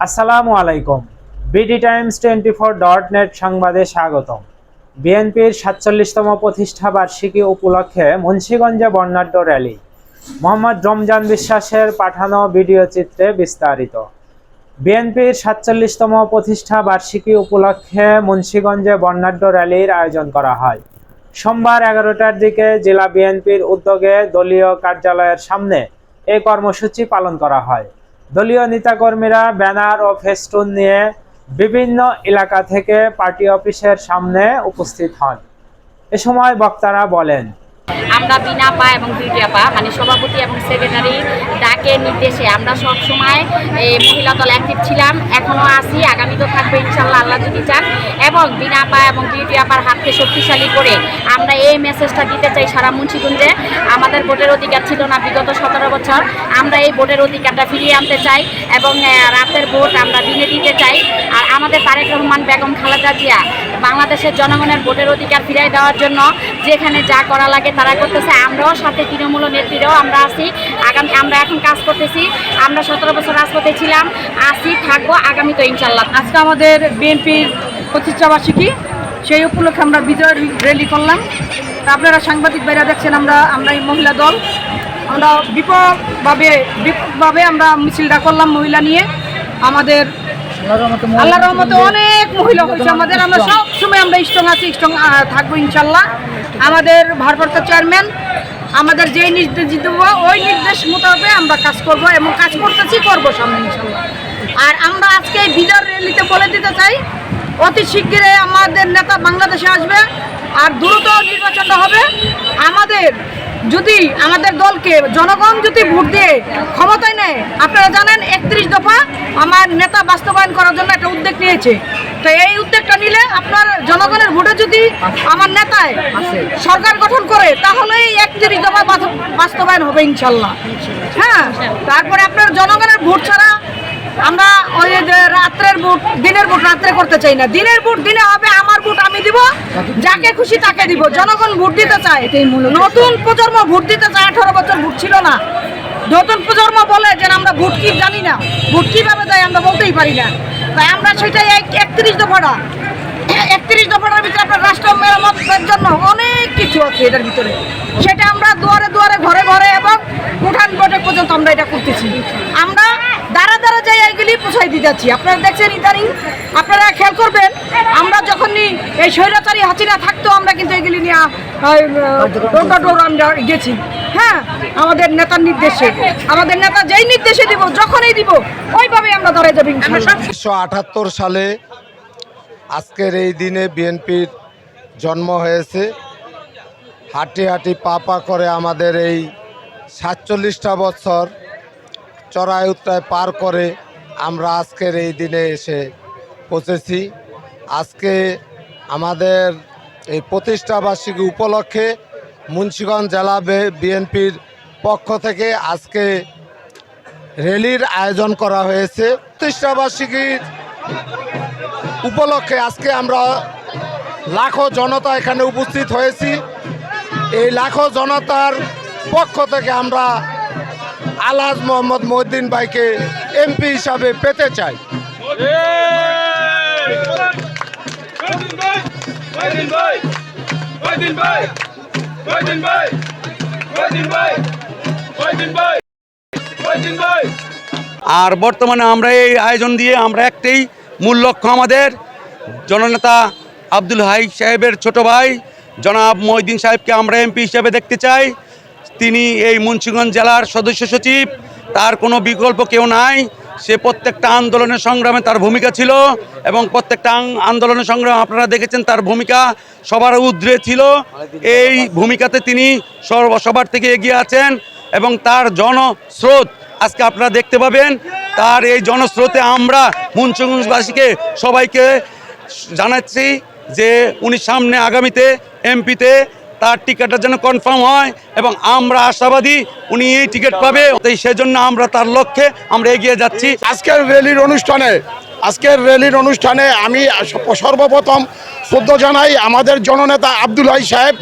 আসসালামু আলাইকুম। BD Times twenty four dot net সংবাদে স্বাগতম। বিএনপির সাতচল্লিশতম প্রতিষ্ঠা বার্ষিকী উপলক্ষে মুন্সীগঞ্জে বর্ণাঢ্য র্যালি। মোহাম্মদ রমজান বিশ্বাসের পাঠানো ভিডিও চিত্রে বিস্তারিত। বিএনপির সাতচল্লিশতম প্রতিষ্ঠা বার্ষিকী উপলক্ষে মুন্সীগঞ্জে বর্ণাঢ্য র্যালির আয়োজন করা হয়। সোমবার এগারোটার দিকে জেলা বিএনপির উদ্যোগে দলীয় কার্যালয়ের সামনে এই কর্মসূচি পালন করা হয়। দলীয় নেতাকর্মীরা ব্যানার ও ফেস্টুন নিয়ে বিভিন্ন এলাকা থেকে পার্টি অফিসের সামনে উপস্থিত হন। এ সময় বক্তারা বলেন, আমরা বিনা পা এবং বিউটিয়া পা মানে সভাপতি এবং সেক্রেটারি ডাকে নির্দেশে আমরা সব সময় এই মহিলা দল অ্যাক্টিভ ছিলাম এখনও আছি আগামীতেও থাকবে ইনশাল্লাহ আল্লাহ যদি চান। এবং বিনা পা এবং বিউটিয়া পার হাতকে শক্তিশালী করে আমরা এই মেসেজটা দিতে চাই সারা মুন্সিগঞ্জে। আমাদের ভোটের অধিকার ছিল না বিগত সতেরো বছর। আমরা এই ভোটের অধিকারটা ফিরিয়ে আনতে চাই এবং রাতের ভোট আমরা দিনে দিতে চাই। আর আমাদের তারেক রহমান, বেগম খালেদা জিয়া বাংলাদেশের জনগণের ভোটের অধিকার ফিরিয়ে দেওয়ার জন্য যেখানে যা করা লাগে তারা করতেছে। আমরাও সাথে তৃণমূল নেত্রীরাও আমরা আছি। আগামী, আমরা এখন কাজ করতেছি। আমরা সতেরো বছর রাজপথে ছিলাম। আছি, থাকব আগামী তো ইনশাল্লাহ। আজকে আমাদের বিএনপির প্রতিষ্ঠা বার্ষিকী সেই উপলক্ষে আমরা বিজয় র্যালি করলাম। আপনারা সাংবাদিক ভাইরা দেখছেন, আমরা আমরা এই মহিলা দল। আমরা বিপদভাবে বিপদভাবে আমরা মিছিলটা করলাম মহিলা নিয়ে। আমাদের আল্লাহ রহমতে অনেক মহিলা হয়েছে আমাদের। আমরা সব সময় আমরা স্ট্রং আছি স্ট্রং থাকব ইনশাল্লাহ। আমাদের ভারপ্রাপ্ত চেয়ারম্যান আমাদের যেই নির্দেশ দেবো, ওই নির্দেশ মোতাবেক আমরা কাজ করব এবং কাজ করতেছি, করব সামনে ইনশাল্লাহ। আর আমরা আজকে বিজয় র্যালিতে বলে দিতে চাই, অতি শিগগিরই আমাদের নেতা বাংলাদেশে আসবে, আর দ্রুত নির্বাচনটা হবে। আমাদের যদি আমাদের দলকে জনগণ যদি ভোট দিয়ে ক্ষমতায় নেয়, আপনারা জানেন একত্রিশ দফা আমার নেতা বাস্তবায়ন করার জন্য একটা উদ্যোগ নিয়েছে। তো এই উদ্যোগটা নিলে আপনার জনগণের ভোটে যদি আমার নেতায় সরকার গঠন করে তাহলে এই একত্রিশ দফা বাস্তবায়ন হবে ইনশাল্লাহ। হ্যাঁ তারপরে আপনার জনগণের ভোট ছাড়া আমরা ওই যে রাত্রের ভোট দিনের ভোট রাত্রে করতে চাই না। দিনের ভোট দিনে হবে, আমার ভোট আমি দিব, যাকে খুশি তাকে দিব। জনগণ ভোট দিতে চায়। নতুন প্রজন্ম ভোট দিতে চায়, আঠারো বছর ভোট ছিল না। নতুন প্রজন্ম বলে যে আমরা ভোট কি জানি না। ভোট কীভাবে দেয় আমরা বলতেই পারি না। তাই আমরা সেটাই একত্রিশ দফাটা। একত্রিশ দফাটার ভিতরে আপনার রাষ্ট্র মেরামতের জন্য অনেক কিছু আছে এটার ভিতরে। সেটা আমরা দুয়ারে দুয়ারে, ঘরে ঘরে এবং উঠান বটে পর্যন্ত আমরা এটা করতেছি। আমরা এইগুলি পোষাই দিয়ে যাচ্ছি। আপনারা দেখছেন ইদানিং, আপনারা খেয়াল করবেন, আমরা যখনই এই স্বৈরাচারী হাসিনা থাকতো, আমরা কিন্তু এগুলি নিয়ে ডোর আমরা গেছি। হ্যাঁ আমাদের নেতার নির্দেশে, আমাদের নেতা যেই নির্দেশে দিব, যখনই দিব ওইভাবে আমরা ধরে যাবি উনিশশো আটাত্তর সালে আজকের এই দিনে বিএনপির জন্ম হয়েছে। হাঁটি হাঁটি পা পা করে আমাদের এই সাতচল্লিশটা বছর চড়াই উত্তরায় পার করে আমরা আজকের এই দিনে এসে পৌঁছেছি। আজকে আমাদের এই প্রতিষ্ঠা বার্ষিকী উপলক্ষে মুন্সিগঞ্জ জেলা বিএনপির পক্ষ থেকে আজকে র্যালির আয়োজন করা হয়েছে। প্রতিষ্ঠা বার্ষিকীর উপলক্ষে আজকে আমরা লাখো জনতা এখানে উপস্থিত হয়েছি। এই লাখো জনতার পক্ষ থেকে আমরা আলহাজ মোহাম্মদ মহিদ্দিন ভাইকে এমপি হিসাবে পেতে চাই। আর বর্তমানে আমরা এই আয়োজন দিয়ে আমরা একটাই মূল লক্ষ্য আমাদের। জননেতা আব্দুল হাই সাহেবের ছোট ভাই জনাব মহিদিন সাহেবকে আমরা এমপি হিসেবে দেখতে চাই। তিনি এই মুন্সিগঞ্জ জেলার সদস্য সচিব। তার কোনো বিকল্প কেউ নাই। সে প্রত্যেকটা আন্দোলনের সংগ্রামে তার ভূমিকা ছিল এবং প্রত্যেকটা আন্দোলনের সংগ্রাম আপনারা দেখেছেন তার ভূমিকা সবার উদ্রে ছিল। এই ভূমিকাতে তিনি সর্ব- সবার থেকে এগিয়ে আছেন এবং তার জনস্রোত আজকে আপনারা দেখতে পাবেন। তার এই জনস্রোতে আমরা মুন্সিগঞ্জবাসীকে সবাইকে জানাচ্ছি যে উনি সামনে আগামীতে এমপিতে তার টিকিটটা যেন কনফার্ম হয় এবং আমরা আশাবাদী উনি এই টিকিট পাবে। তাই সেজন্য আমরা তার লক্ষ্যে আমরা এগিয়ে যাচ্ছি। আজকের র্যালির অনুষ্ঠানে, আজকের র্যালির অনুষ্ঠানে আমি সর্বপ্রথম শ্রদ্ধা জানাই আমাদের জননেতা আব্দুল হাই সাহেব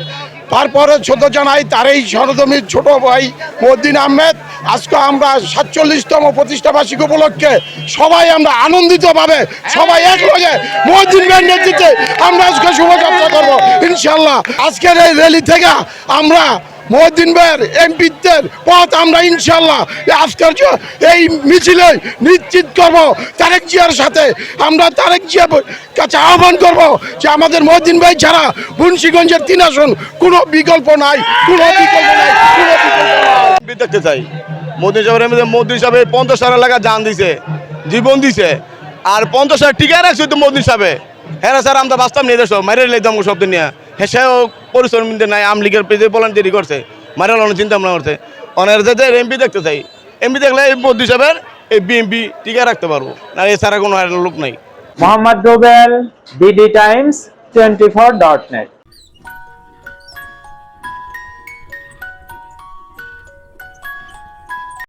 তারপরে ছোট জানাই তার এই সরজমির ছোট ভাই মদ্দিন আহমেদ। আজকে আমরা সাতচল্লিশতম প্রতিষ্ঠাবার্ষিক উপলক্ষে সবাই আমরা আনন্দিতভাবে সবাই এক লগে মহিউদ্দিন ভাইয়ের নেতৃত্বে আমরা আজকে শুভযাত্রা করব ইনশাল্লাহ আজকের এই র্যালি থেকে আমরা মহিউদ্দিন ভাইয়ের এমপিদের পথ আমরা ইনশাল্লাহ আজকের এই মিছিলে নিশ্চিত করব, তারেক জিয়ার সাথে আমরা তারেক জিয়ার কাছে আহ্বান করব যে আমাদের মহিউদ্দিন ভাই ছাড়া মুন্সিগঞ্জের তিন আসন কোনো বিকল্প নাই, কোনো বিকল্প নাই মোদি সাহেবের মোদি পঞ্চাশ হাজার এলাকা জান দিছে, জীবন দিছে, আর পঞ্চাশ হাজার টিকা রাখছে তো মোদি সাহেবে। হ্যাঁ স্যার, আমরা বাস্তব নিয়ে দেশ মারে লাইতাম সব দিন হ্যাঁ সেও পরিশ্রম নাই আম লীগের পেজে বলেন দেরি করছে। মারে লানো চিন্তা ভাবনা করছে। অনেক যাতে এমপি দেখতে চাই এমপি দেখলে এই মোদি হিসাবে এই বিএমপি টিকে রাখতে পারব। না এছাড়া কোনো লোক নাই। Mohammad Rubel BD Times twenty four dot net